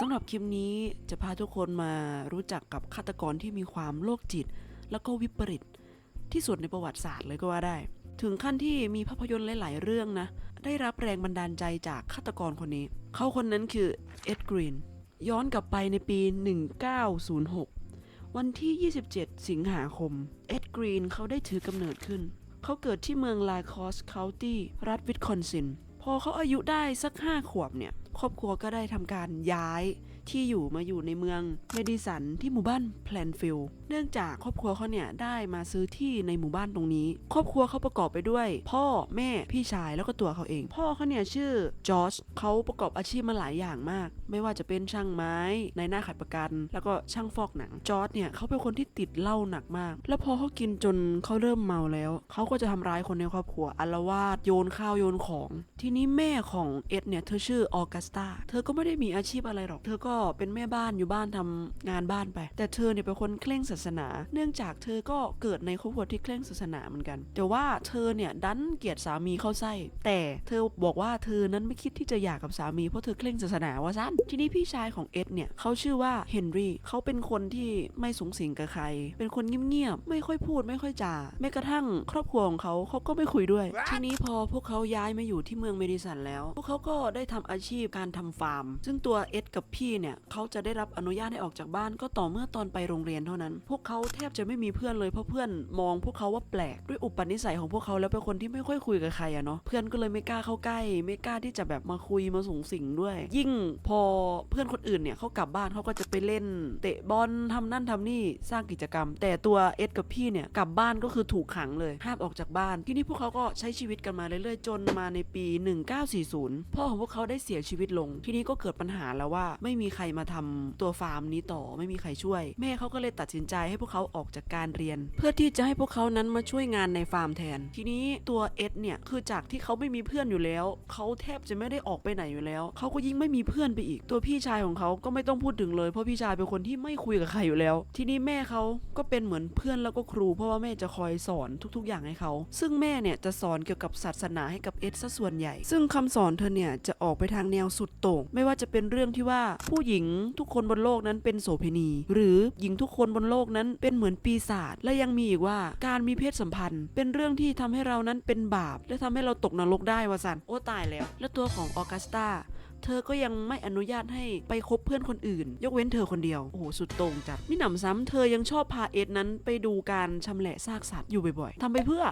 สำหรับคลิปนี้จะพาทุกคนมารู้จักกับฆาตกรที่มีความโรคจิต แล้วก็วิปริต ที่สุดในประวัติศาสตร์เลยก็ว่าได้ ถึงขั้นที่มีภาพยนตร์หลาย ๆ เรื่องนะ ได้รับแรงบันดาลใจจากฆาตกรคนนี้ เขาคนนั้นคือเอ็ดกรีนย้อนกลับไปในปี 1906 วันที่ 27 สิงหาคม เอ็ดกรีนเขาได้ถือกำเนิดขึ้น เขาเกิดที่เมืองลาคอสเคาน์ตี้รัฐวิสคอนซิน พอเขาอายุได้สัก 5 ขวบเนี่ย ครอบครัวก็ได้ทำการย้าย ที่อยู่มาอยู่ในเมืองเมดิสันที่หมู่บ้านแพลนฟิลด์เนื่องจากครอบครัวเขาเนี่ยได้มาซื้อที่ในหมู่บ้านตรงนี้ ครอบครัวเขาประกอบไปด้วย พ่อแม่พี่ชายแล้วก็ตัวเขาเอง พ่อเขาเนี่ยชื่อจอร์จเขาประกอบอาชีพมาหลายอย่างมาก ไม่ว่าจะเป็นช่างไม้ในหน้าขัดประกัน แล้วก็ช่างฟอกหนังจอร์จเนี่ยเขาเป็นคนที่ติดเหล้าหนักมาก แล้วพอเขากินจนเขาเริ่มเมาแล้ว เขาก็จะทำร้ายคนในครอบครัวอาลวาดโยนข้าวโยนของ ทีนี้แม่ของเอ็ดเนี่ยเธอชื่อออกัสตาเธอก็ไม่ได้มีอาชีพอะไรหรอก เธอก็เป็นแม่บ้านอยู่บ้านทำงานบ้านไป แต่เธอเนี่ยเป็นคนเคร่งศาสนา เนื่องจากเธอก็เกิดในครอบครัวที่เคร่งศาสนาเหมือนกัน แต่ว่าเธอเนี่ยดันเกลียดสามีเข้าไส้ แต่เธอบอกว่าเธอนั้นไม่คิดที่จะหย่ากับสามีเพราะเธอเคร่งศาสนาว่าสั้นทีนี้พี่ชายของเอ็ดเนี่ยเขาชื่อว่าเฮนรี่เขาเป็นคนที่ไม่สูงสิงกับใคร เป็นคนเงียบๆไม่ค่อยพูดไม่ค่อยจาแม้กระทั่งครอบครัวของเขาเขาก็ไม่คุยด้วย ทีนี้พอพวกเขาย้ายมาอยู่ที่เมืองเมดิสันแล้ว พวกเขาก็ได้ทำอาชีพการทำฟาร์ม ซึ่งตัวเอ็ดกับพี่เนี่ยเขาจะได้รับอนุญาตให้ออกจากบ้านก็ต่อเมื่อตอนไปโรงเรียนเท่านั้น พวกเขาแทบจะไม่มีเพื่อนเลยเพราะเพื่อนมองพวกเขาว่าแปลกด้วยอุปนิสัยของพวกเขาแล้วเป็นคนที่ไม่ค่อยคุยกับใครอะเนาะเพื่อนก็เลยไม่กล้าเข้าใกล้ ไม่กล้าที่จะแบบมาคุยมาสูงสิงด้วย ยิ่งพอเพื่อนคนอื่นเนี่ยเขากลับบ้านเขาก็จะไปเล่น เตะบอลทำนั่นทำนี่สร้างกิจกรรม แต่ตัวเอ็ดกับพี่เนี่ยกลับบ้านก็คือถูกขังเลยห้ามออกจากบ้าน ที่นี่พวกเขาก็ใช้ชีวิตกันมาเรื่อยๆ จนมาในปี 1940 พ่อของพวกเขาได้เสียชีวิตลง ที่นี่ก็เกิดปัญหาแล้วว่าไม่มีใครมาทำตัวฟาร์มนี้ต่อไม่มีใครช่วย แม่เขาก็เลยตัดสินใจให้พวกเขาออกจากการเรียน เพื่อที่จะให้พวกเขานั้นมาช่วยงานในฟาร์มแทน ทีนี้ตัวเอ็ดเนี่ยคือจากที่เขาไม่มีเพื่อนอยู่แล้วเขาแทบจะไม่ได้ออกไปไหนอยู่แล้วเขาก็ยิ่งไม่มีเพื่อนไปอีก ตัวพี่ชายของเขาก็ไม่ต้องพูดถึงเลยเพราะพี่ชายเป็นคนที่ไม่คุยกับใครอยู่แล้ว ทีนี้แม่เขาก็เป็นเหมือนเพื่อนแล้วก็ครู เพราะว่าแม่จะคอยสอนทุก ๆ อย่างให้เขาซึ่งแม่เนี่ยจะสอนเกี่ยวกับศาสนาให้กับเอ็ดซะส่วนใหญ่ ซึ่งคำสอนเธอเนี่ยจะออกไปทางแนวสุดโต่งไม่ว่าจะเป็นเรื่องที่ว่าผูู้้หญิงทุกคนบนโลกนั้นเป็นโสเภณี หรือหญิงทุกคนบนโลกนั้นเป็นเหมือนปีศาจและยังมีอีกว่าการมีเพศสัมพันธ์ เป็นเรื่องที่ทำให้เรานั้นเป็นบาป และทำให้เราตกนรกได้วะสันโอ้ตายแล้ว และตัวของออกัสตา เธอก็ยังไม่อนุญาตให้ไปคบเพื่อนคนอื่น ยกเว้นเธอคนเดียว โอ้โห สุดโต่งจัดมิหนำซ้ำเธอยังชอบพาเอ็ดนั้นไปดูการชำแหละซากสัตว์อยู่บ่อยๆทำไปเพื่อ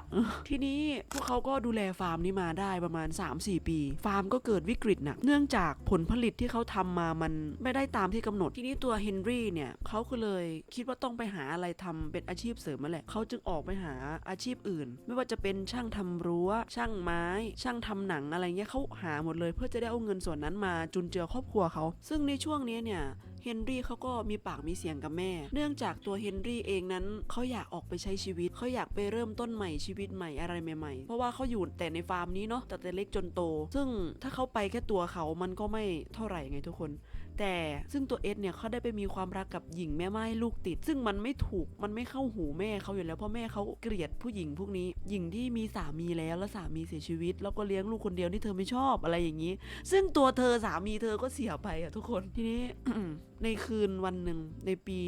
ทีนี้พวกเขาก็ดูแลฟาร์มนี้มาได้ประมาณ 3-4 ปี ฟาร์มก็เกิดวิกฤตหนักเนื่องจากผลผลิตที่เขาทำมามันไม่ได้ตามที่กำหนด ทีนี้ตัวเฮนรี่เนี่ยเขาก็เลยคิดว่าต้องไปหาอะไรทำเป็นอาชีพเสริมมาแหละเขาจึงออกไปหาอาชีพอื่น ไม่ว่าจะเป็นช่างทำรั้ว ช่างไม้ ช่างทำหนังอะไรเงี้ยเขาหาหมดเลย เพื่อจะได้เอาเงินส่วนนั้นมาจุนเจือครอบครัวเขา ซึ่งในช่วงนี้เนี่ยเฮนรี่เขาก็มีปากมีเสียงกับแม่ เนื่องจากตัวเฮนรี่เองนั้นเขาอยากออกไปใช้ชีวิตเขาอยากไปเริ่มต้นใหม่ชีวิตใหม่อะไรใหม่ๆ เพราะว่าเขาอยู่แต่ในฟาร์มนี้เนาะแต่แต่เล็กจนโต ซึ่งถ้าเขาไปแค่ตัวเขามันก็ไม่เท่าไหร่ไงทุกคน แต่ซึ่งตัวเอ็ดเนี่ยเขาได้ไปมีความรักกับหญิงแม่ไม้ลูกติด ซึ่งมันไม่ถูกมันไม่เข้าหูแม่เขาอยู่แล้วเพราะแม่เขาเกลียดผู้หญิงพวกนี้ หญิงที่มีสามีแล้วแล้วสามีเสียชีวิต แล้วก็เลี้ยงลูกคนเดียวที่เธอไม่ชอบอะไรอย่างนี้ ซึ่งตัวเธอสามีเธอก็เสียไปอะทุกคนทีนี้ในคืนวันหนึ่งในปี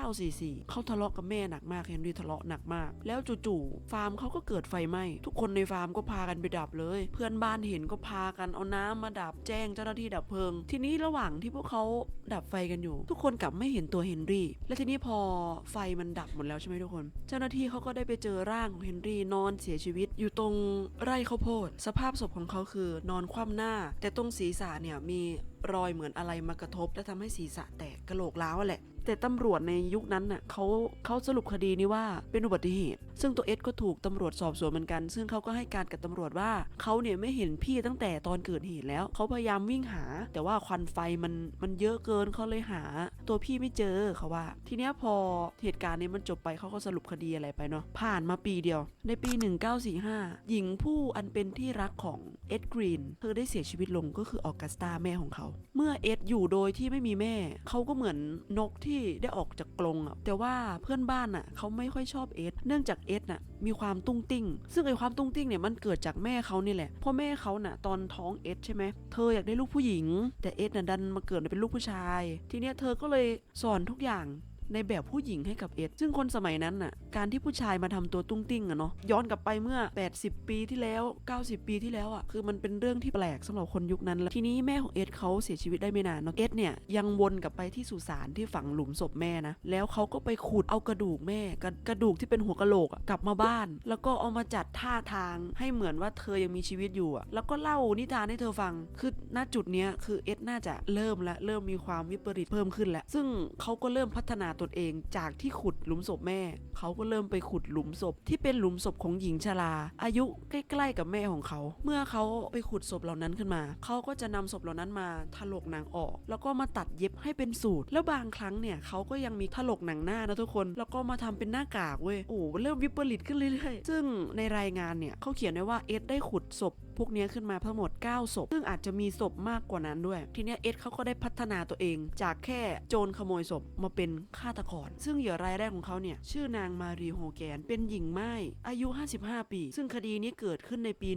1944 เขาทะเลาะกับแม่หนักมากเฮนรี่ทะเลาะหนักมาก แล้วจู่ๆฟาร์มเขาก็เกิดไฟไหม้ทุกคนในฟาร์มก็พากันไปดับเลย เพื่อนบ้านเห็นก็พากันเอาน้ำมาดับแจ้งเจ้าหน้าที่ดับเพลิง ทีนี้ระหว่างที่พวกเขาดับไฟกันอยู่ ทุกคนกลับไม่เห็นตัวเฮนรี่ และทีนี้พอไฟมันดับหมดแล้วใช่ไหมทุกคน เจ้าหน้าที่เขาก็ได้ไปเจอร่างของเฮนรี่นอนเสียชีวิต อยู่ตรงไร่ข้าวโพด สภาพศพของเขาคือนอนคว่ำหน้า แต่ตรงศีรษะเนี่ยมี รอยเหมือนอะไรมากระทบ และทำให้ศีรษะแตกกระโหลกล้าวอะแหละ แต่ตำรวจในยุคนั้นน่ะเขาเขาสรุปคดีนี้ว่าเป็นอุบัติเหตุ ซึ่งตัวเอ็ดก็ถูกตำรวจสอบสวนเหมือนกัน ซึ่งเขาก็ให้การกับตำรวจว่าเขาเนี่ยไม่เห็นพี่ตั้งแต่ตอนเกิดเหตุแล้วเขาพยายามวิ่งหา แต่ว่าควันไฟมันมันเยอะเกินเขาเลยหา ตัวพี่ไม่เจอเขาว่า ทีเนี้ยพอเหตุการณ์นี้มันจบไปเขาก็สรุปคดีอะไรไปเนาะผ่านมาปีเดียว ในปี 1945 หญิงผู้อันเป็นที่รักของเอ็ดกรีนเธอได้เสียชีวิตลงก็คือออกัสตาแม่ของเขาเมื่อเอ็ดอยู่โดยที่ไม่มีแม่ เขาก็เหมือนนกที่ได้ออกจากกรงอะแต่ว่าเพื่อนบ้านอะเขาไม่ค่อยชอบเอสเนื่องจากเอสน่ะมีความตุ้งติ้ง ซึ่งไอความตุ้งติ้งเนี่ยมันเกิดจากแม่เขานี่แหละเพ่อแม่เขาน่ะตอนท้องเอสใช่ไหมเธออยากได้ลูกผู้หญิง แต่เอสน่ะดันมาเกิดเป็นลูกผู้ชาย ทีเนี้ยเธอก็เลยสอนทุกอย่าง ในแบบผู้หญิงให้กับเอ็ด ซึ่งคนสมัยนั้นน่ะ การที่ผู้ชายมาทำตัวตุ้งติ้งอะเนาะ ย้อนกลับไปเมื่อ 80 ปีที่แล้ว 90 ปีที่แล้วอะคือมันเป็นเรื่องที่แปลกสำหรับคนยุคนั้นแล้วทีนี้แม่ของเอ็ดเขาเสียชีวิตได้ไม่นานเนาะ เอ็ดเนี่ยยังวนกลับไปที่สุสานที่ฝังหลุมศพแม่นะ แล้วเขาก็ไปขุดเอากระดูกแม่ กระกระดูกที่เป็นหัวกะโหลกอะกลับมาบ้าน แล้วก็เอามาจัดท่าทางให้เหมือนว่าเธอยังมีชีวิตอยู่อะแล้วก็เล่านิทานให้เธอฟัง คือณจุดเนี้ยคือเอ็ดน่าจะเริ่มละเริ่มมีความวิปริตเพิ่มขึ้นแล้วซึ่งเขาก็เริ่มพัฒนาตนเองจากที่ขุดหลุมศพแม่ เขาก็เริ่มไปขุดหลุมศพที่เป็นหลุมศพของหญิงชรา อายุใกล้ๆกับแม่ของเขา เมื่อเขาไปขุดศพเหล่านั้นขึ้นมา เขาก็จะนำศพเหล่านั้นมาถลกหนังออก แล้วก็มาตัดเย็บให้เป็นสูตร แล้วบางครั้งเนี่ยเขาก็ยังมีถลกหนังหน้านะทุกคน แล้วก็มาทำเป็นหน้ากากเว้ย โอ้เริ่มวิปริตขึ้นเรื่อยๆ ซึ่งในรายงานเนี่ยเขาเขียนไว้ว่าเอ็ดได้ขุดศพ พวกนี้ขึ้นมาทั้งหมด 9 ศพ ซึ่งอาจจะมีศพมากกว่านั้นด้วย ทีนี้เอ็ดเขาก็ได้พัฒนาตัวเอง จากแค่โจรขโมยศพมาเป็นฆาตกร ซึ่งเหยื่อรายแรกของเขาเนี่ย ชื่อนางมารีโฮแกน เป็นหญิงไม้อายุ 55 ปี ซึ่งคดีนี้เกิดขึ้นในปี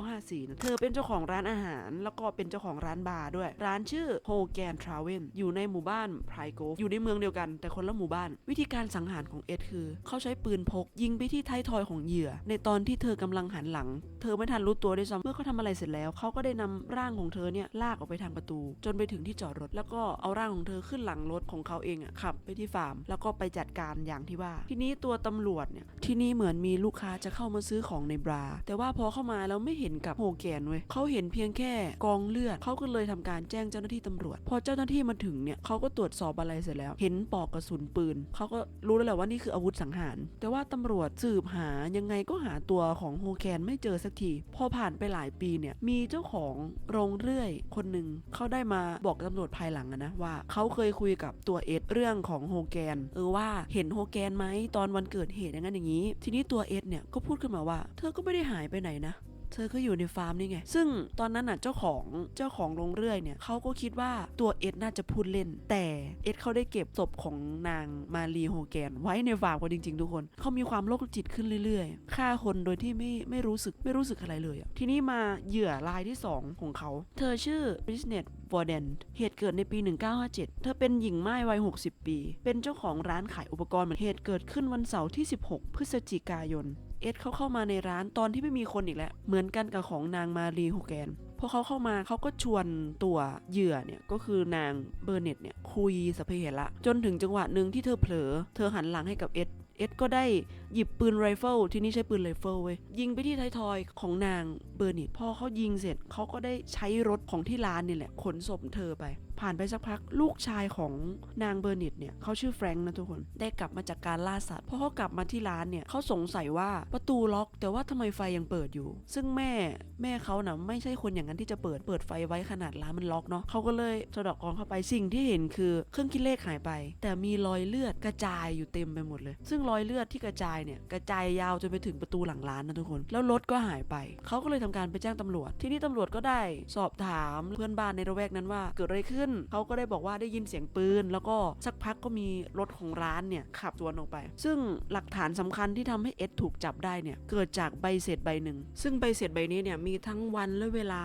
1954นะเธอเป็นเจ้าของร้านอาหาร แล้วก็เป็นเจ้าของร้านบาร์ด้วย ร้านชื่อโฮแกนทราเวนอยู่ในหมู่บ้านไพรโกอยู่ในเมืองเดียวกัน แต่คนละหมู่บ้าน วิธีการสังหารของเอ็ดคือ เขาใช้ปืนพก ยิงไปที่ท้ายทอยของเหยื่อ ในตอนที่เธอกำลังหันหลัง เธอไม่ทันรู้ตัวด้วยซ้ำมื่อเขาทำอะไรเสร็จแล้วเขาก็ได้นำร่างของเธอเนี่ยลากออกไปทางประตู จนไปถึงที่จอดรถ แล้วก็เอาร่างของเธอขึ้นหลังรถของเขาเองอะขับไปที่ฟาร์ม แล้วก็ไปจัดการอย่างที่ว่า ทีนี้ตัวตำรวจเนี่ยที่นี่เหมือนมีลูกค้าจะเข้ามาซื้อของในบร์แต่ว่าพอเข้ามาแล้วไม่เห็นกับโฮแกนเว้ยเขาเห็นเพียงแค่กองเลือดเขาก็เลยทำการแจ้งเจ้าหน้าที่ตำรวจ พอเจ้าหน้าที่มาถึงเนี่ยเขาก็ตรวจสอบอะไรเสร็จแล้ว เห็นปอกกระสุนปืนเขาก็รู้แล้วแหละว่านี่คืออาวุธสังหาร แต่ว่าตำรวจสืบหายังไงก็หาตัวของโฮแกนไม่เจอสักทีพอผ่านไปหลายปีเนี่ยมีเจ้าของโรงเรื่อยคนหนึ่งเขาได้มาบอกตำรวจภายหลังนะว่าเขาเคยคุยกับตัวเอ็ดเรื่องของโฮแกนเออว่าเห็นโฮแกนไหมตอนวันเกิดเหตุอย่างนั้นอย่างนี้ ทีนี้ตัวเอ็ดเนี่ยก็พูดขึ้นมาว่า เธอก็ไม่ได้หายไปไหนนะ เธอก็อยู่ในฟาร์มนี่ไง ซึ่งตอนนั้นน่ะเจ้าของเจ้าของโรงเรื่อยเนี่ยเขาก็คิดว่าตัวเอ็ดน่าจะพูดเล่น แต่เอ็ดเขาได้เก็บศพของนางมารีโฮแกน ไว้ในฟาร์มกันจริง ๆ ทุกคนเขามีความโรคจิตขึ้นเรื่อยๆฆ่าคนโดยที่ไม่ไม่รู้สึกไม่รู้สึกอะไรเลยอะทีนี้มาเหยื่อรายที่ 2 ของเขา เธอชื่อ Business v o r d e n เหตุเกิดในปี 1957 เธอเป็นหญิงไม้วัย 60 ปี เป็นเจ้าของร้านขายอุปกรณ์เหมือนเหตุเกิดขึ้นวันเสาร์ที่ 16 พฤศจิกายน เอ็ดเขาเข้ามาในร้านตอนที่ไม่มีคนอีกแล้ว เหมือนกันกับของนางมารีฮูแกนพอเขาเข้ามาเขาก็ชวนตัวเหยื่อเนี่ยก็คือนางเบอร์เน็ตเนี่ยคุยสพเพเหระจนถึงจังหวะหนึ่งที่เธอเผลอ เธอหันหลังให้กับเอ็ดเอ็ดก็ได้หยิบปืนไรเฟิลที่นี่ใช้ปืนไรเฟิลเว้ยยิงไปที่ท้ายทอยของนางเบอร์เน็ตพอเขายิงเสร็จเขาก็ได้ใช้รถของที่ร้านนี่แหละขนศพเธอไป ผ่านไปสักพักลูกชายของนางเบอร์น็ตเนี่ยเขาชื่อแฟรงค์นะทุกคนได้กลับมาจากการล่าสัตว์พอเขากลับมาที่ร้านเนี่ยเขาสงสัยว่าประตูล็อก แต่ว่าทำไมไฟยังเปิดอยู่ ซึ่งแม่แม่เขานะไม่ใช่คนอย่างนั้นที่จะเปิดเปิดไฟไว้ขนาดร้านมันล็อกเนาะเขาก็เลยสะดอกกอนเข้าไปสิ่งที่เห็นคือเครื่องคิดเลขหายไป แต่มีรอยเลือดกระจายอยู่เต็มไปหมดเลย ซึ่งรอยเลือดที่กระจายเนี่ยกระจายยาวจนไปถึงประตูหลังร้านนะทุกคน แล้วรถก็หายไป เขาก็เลยทำการไปแจ้งตำรวจ ที่นี่ตำรวจก็ได้สอบถามเพื่อนบ้านในระแวกนั้นว่าเกิดอะไรขึ้นเขาก็ได้บอกว่าได้ยินเสียงปืน แล้วก็สักพักก็มีรถของร้านเนี่ยขับสวนออกไป ซึ่งหลักฐานสำคัญที่ทำให้เอ็ดถูกจับได้เนี่ยเกิดจากใบเสร็จใบหนึ่ง ซึ่งใบเสร็จใบนี้เนี่ยมีทั้งวันและเวลา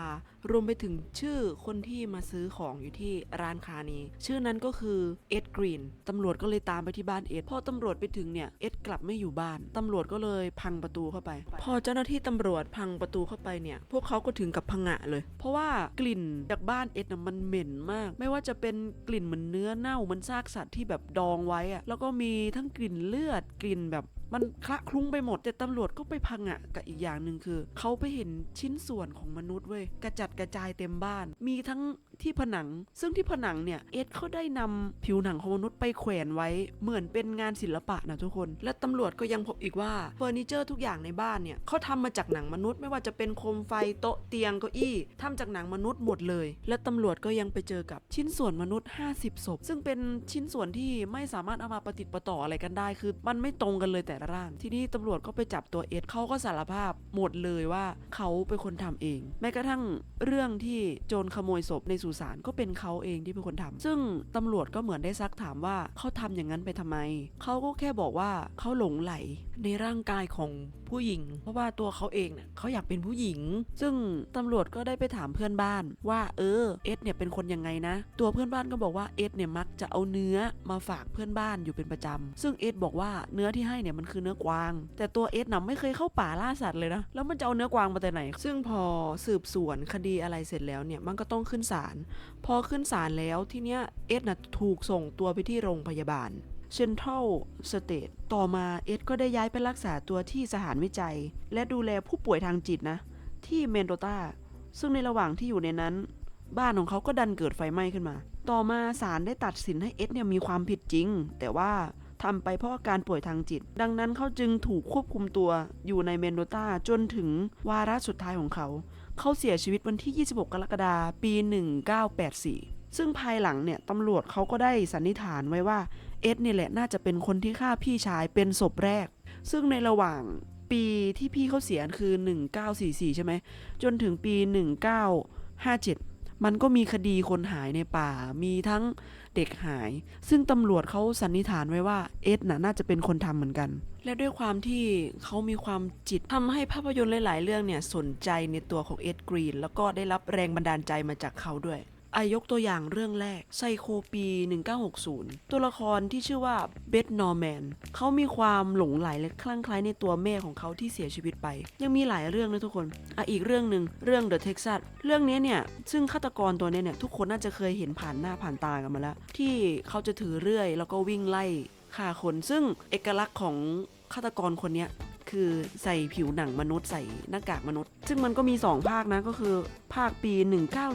รวมไปถึงชื่อคนที่มาซื้อของอยู่ที่ร้านค้านี้ ชื่อนั้นก็คือเอ็ดกรีนตำรวจก็เลยตามไปที่บ้านเอ็ดพอตำรวจไปถึงเนี่ยเอ็ดกลับไม่อยู่บ้านตำรวจก็เลยพังประตูเข้าไป พอเจ้าหน้าที่ตำรวจพังประตูเข้าไปเนี่ย พวกเขาก็ถึงกับพังะเลย เพราะว่ากลิ่นจากบ้านเอ็ดน่ะมันเหม็นมาก ไม่ว่าจะเป็นกลิ่นเหมือนเนื้อเน่าเหมันซากสัตว์ที่แบบดองไว้อะแล้วก็มีทั้งกลิ่นเลือดกลิ่นแบบมันคละคลุ้งไปหมดแต่ตำรวจก็ไปพังอะกับอีกอย่างหนึ่งคือ เขาไปเห็นชิ้นส่วนของมนุษย์เว้ยกระจัดกระจายเต็มบ้าน มีทั้ง ที่ผนัง ซึ่งที่ผนังเนี่ยเอ็ดเขาได้นำผิวหนังของมนุษย์ไปแขวนไว้เหมือนเป็นงานศิลปะนะทุกคน และตำรวจก็ยังพบอีกว่าเฟอร์นิเจอร์ทุกอย่างในบ้านเนี่ยเขาทำมาจากหนังมนุษย์ไม่ว่าจะเป็นโคมไฟโต๊ะเตียงเก้าอี้ทำจากหนังมนุษย์หมดเลย และตำรวจก็ยังไปเจอกับชิ้นส่วนมนุษย์ 50ศพซึ่งเป็นชิ้นส่วนที่ไม่สามารถเอามาประติดประต่ออะไรกันได้คือ มันไม่ตรงกันเลยแต่ละร่าง ทีนี้ตำรวจก็ไปจับตัวเอ็ดเขาก็สารภาพหมดเลยว่าเขาเป็นคนทำเอง แม้กระทั่งเรื่องที่โจรขโมยศพในสุสู่ศาลก็เป็นเขาเองที่เป็นคนทำซึ่งตำรวจก็เหมือนได้ซักถามว่าเขาทำอย่างนั้นไปทำไม เขาก็แค่บอกว่าเขาหลงไหลในร่างกายของผู้หญิง เพราะว่าตัวเขาเองเนี่ยเขาอยากเป็นผู้หญิง ซึ่งตำรวจก็ได้ไปถามเพื่อนบ้าน ว่าเออเอสเนี่ยเป็นคนยังไงนะ ตัวเพื่อนบ้านก็บอกว่าเอสเนี่ยมักจะเอาเนื้อมาฝากเพื่อนบ้านอยู่เป็นประจำซึ่งเอสบอกว่าเนื้อที่ให้เนี่ยมันคือเนื้อกวาง แต่ตัวเอสน่ะไม่เคยเข้าป่าล่าสัตว์เลยนะแล้วมันจะเอาเนื้อกวางมาแต่ไหน ซึ่งพอสืบสวนคดีอะไรเสร็จแล้วเนี่ยมันก็ต้องขึ้นศาลพอขึ้นศาลแล้วทีเนี้ยเอสน่ะถูกส่งตัวไปที่โรงพยาบาลเซนทรัลสเตทต่อมาเอ็ดก็ได้ย้ายไปรักษาตัวที่สถานวิจัย และดูแลผู้ป่วยทางจิตนะ ที่เมนโดตาซึ่งในระหว่างที่อยู่ในนั้น บ้านของเขาก็ดันเกิดไฟไหม้ขึ้นมา ต่อมาศาลได้ตัดสินให้เอ็ดเนี่ยมีความผิดจริง แต่ว่าทำไปเพราะอาการป่วยทางจิต ดังนั้นเขาจึงถูกควบคุมตัวอยู่ในเมนโดตาจนถึงวาระสุดท้ายของเขา เขาเสียชีวิตวันที่ 26 กรกฎาคมปี 1984 ซึ่งภายหลังเนี่ยตำรวจเขาก็ได้สันนิษฐานไว้ว่าเอ็ดเนี่ยแหละน่าจะเป็นคนที่ฆ่าพี่ชายเป็นศพแรก ซึ่งในระหว่างปีที่พี่เขาเสียคือ 1944 ใช่ไหม จนถึงปี 1957 มันก็มีคดีคนหายในป่า มีทั้ง เด็กหาย ซึ่งตำรวจเขาสันนิษฐานไว้ว่าเอ็ดน่ะน่าจะเป็นคนทำเหมือนกัน และด้วยความที่เขามีความจิตทำให้ภาพยนตร์หลาย ๆ เรื่องเนี่ยสนใจในตัวของเอ็ดกรีน แล้วก็ได้รับแรงบันดาลใจมาจากเขาด้วย อายกตัวอย่างเรื่องแรกไซโคปี 1960 ตัวละครที่ชื่อว่าเบธนอร์แมนเขามีความหลงไหลและคลั่งไคล้ในตัวแม่ของเขาที่เสียชีวิตไป ยังมีหลายเรื่องนะทุกคนอะอีกเรื่องหนึ่งเรื่อง The Texas เรื่องนี้เนี่ย ซึ่งฆาตกรตัวนี้เนี่ย ทุกคนน่าจะเคยเห็นผ่านหน้าผ่านตากันมาแล้ว ที่เขาจะถือเรื่อย แล้วก็วิ่งไล่ฆ่าคน ซึ่งเอกลักษณ์ของฆาตกรคนนี้คือใส่ผิวหนังมนุษย์ใส่หน้ากากมนุษย์ ซึ่งมันก็มี 2 ภาคนะก็คือ ภาคปี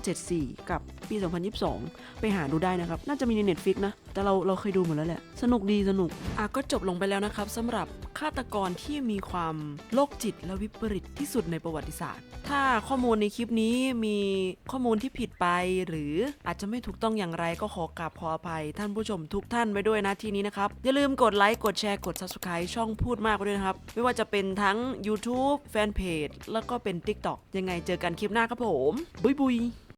1974 กับปี 2022 ไปหาดูได้นะครับ น่าจะมีใน Netflix นะ แต่เราเราเคยดูหมดแล้วแหละ สนุกดีสนุก อะก็จบลงไปแล้วนะครับสำหรับฆาตกรที่มีความโรคจิตและวิปริตที่สุดในประวัติศาสตร์ ถ้าข้อมูลในคลิปนี้มีข้อมูลที่ผิดไปหรืออาจจะไม่ถูกต้องอย่างไรก็ขอกราบขออภัยท่านผู้ชมทุกท่านไปด้วยนะทีนี้นะครับ อย่าลืมกดไลค์กดแชร์กด subscribe ช่องพูดมากไปด้วยนะครับ ไม่ว่าจะเป็นทั้ง YouTube Fanpage แล้วก็เป็น TikTok ยังไงเจอกันคลิปหน้าครับผม บุยบุย